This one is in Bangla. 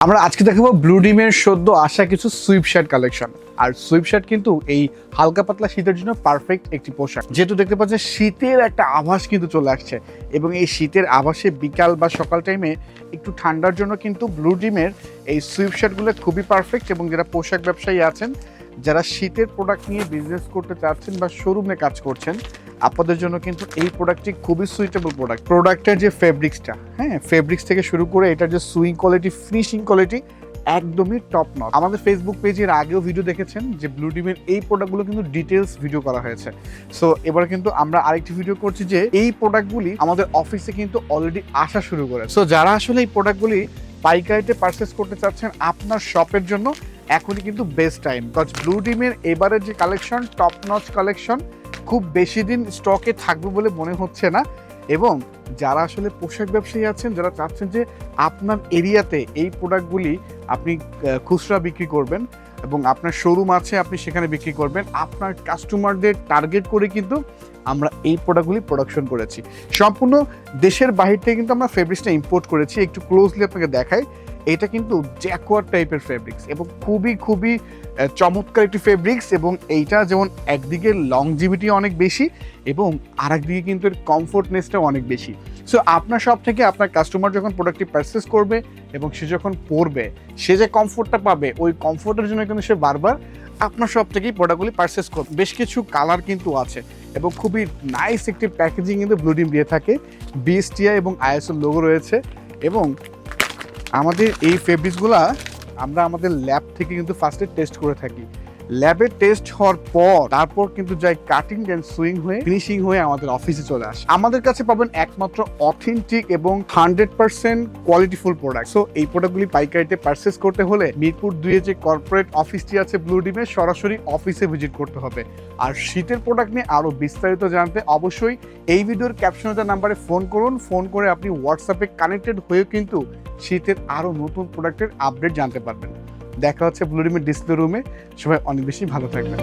আমরা আজকে দেখাবো ব্লু ডিমের সদ্য আসা কিছু সুইপ শার্ট কালেকশন আর সুইপ শার্ট কিন্তু এই হালকা পাতলা শীতের জন্য পারফেক্ট একটি পোশাক। যেহেতু দেখতে পাচ্ছেন শীতের একটা আভাস কিন্তু চলে আসছে এবং এই শীতের আভাসে বিকাল বা সকাল টাইমে একটু ঠান্ডার জন্য কিন্তু ব্লু ডিমের এই সুইপ শার্টগুলো খুবই পারফেক্ট এবং যারা পোশাক ব্যবসায়ী আছেন, যারা শীতের প্রোডাক্ট নিয়ে বিজনেস করতে চাচ্ছেন বা শোরুমে কাজ করছেন আপনাদের জন্য কিন্তু এই প্রোডাক্টটি খুবই সুইটেবল প্রোডাক্ট প্রোডাক্টের যে ফেব্রিক্সটা হ্যাঁ ফেব্রিক্স থেকে শুরু করে এটার যে সুইং কোয়ালিটি ফিনিশিং কোয়ালিটি একদমই টপ নট আমাদের ফেসবুক পেজের আগেও ভিডিও দেখেছেন যে ব্লু ডিমের এই প্রোডাক্টগুলো কিন্তু ডিটেলস ভিডিও করা হয়েছে। সো এবার কিন্তু আমরা আরেকটি ভিডিও করছি যে এই প্রোডাক্টগুলি আমাদের অফিসে কিন্তু অলরেডি আসা শুরু করে। সো যারা আসলে এই প্রোডাক্টগুলি পাইকারিতে পারচেস করতে চাচ্ছেন আপনার শপের জন্য, এখনই কিন্তু বেস্ট টাইম বিকজ ব্লু ডিমের এবারের যে কালেকশন টপ নচ কালেকশন খুব বেশি দিন স্টকে থাকবে বলে মনে হচ্ছে না। এবং যারা আসলে পোশাক ব্যবসায়ী আছেন, যারা চাচ্ছেন যে আপনার এরিয়াতে এই প্রোডাক্টগুলি আপনি খুচরা বিক্রি করবেন এবং আপনার শোরুম আছে, আপনি সেখানে বিক্রি করবেন, আপনার কাস্টমারদের টার্গেট করে কিন্তু আমরা এই প্রোডাক্টগুলি প্রোডাকশন করেছি। সম্পূর্ণ দেশের বাহির থেকে কিন্তু আমরা ফেব্রিক্সটা ইম্পোর্ট করেছি। একটু ক্লোজলি আপনাকে দেখাই। এটা কিন্তু জ্যাকোয়ার টাইপের ফেব্রিক্স এবং খুবই খুবই চমৎকার একটি ফেব্রিক্স এবং এইটা যেমন একদিকে লংজিভিটি অনেক বেশি এবং আর একদিকে কিন্তু এর কমফোর্টনেসটাও অনেক বেশি। সো আপনার সব থেকে আপনার কাস্টমার যখন প্রোডাক্টটি পারচেস করবে এবং সে যখন পরবে, সে যে কমফোর্টটা পাবে, ওই কমফোর্টের জন্য কিন্তু সে বারবার আপনার সব থেকেই প্রোডাক্টগুলি পারচেস করবে। বেশ কিছু কালার কিন্তু আছে এবং খুবই নাইস একটি প্যাকেজিং কিন্তু ব্লুডিম দিয়ে থাকে। বিএসটিআই এবং আইএসএল লোগো রয়েছে এবং আমাদের এই ফেব্রিক্সগুলা আমরা আমাদের ল্যাব থেকে কিন্তু ফার্স্টে টেস্ট করে থাকি। ল্যাবে টেস্ট হওয়ার পর, তারপর কিন্তু যাই কাটিং অ্যান্ড সুইং হয়ে ফিনিশিং হয়ে আমাদের অফিসে চলে আসে। আমাদের কাছে পাবেন একমাত্র অথেন্টিক এবং hundred percent qualityful product so এই প্রোডাক্টগুলি পাইকারিতে পারচেস করতে হলে মিরপুর দুয়ে যে কর্পোরেট অফিসটি আছে ব্লু ডিমে সরাসরি অফিসে ভিজিট করতে হবে। আর শীতের প্রোডাক্ট নিয়ে আরও বিস্তারিত জানতে অবশ্যই এই ভিডিওর ক্যাপশনে নাম্বারে ফোন করুন। ফোন করে আপনি হোয়াটসঅ্যাপে কানেক্টেড হয়েও কিন্তু শীতের আরও নতুন প্রোডাক্টের আপডেট জানতে পারবেন। দেখা হচ্ছে ব্লুরিমের ডিসপ্লে রুমে সবাই অনেক বেশি ভালো থাকবেন।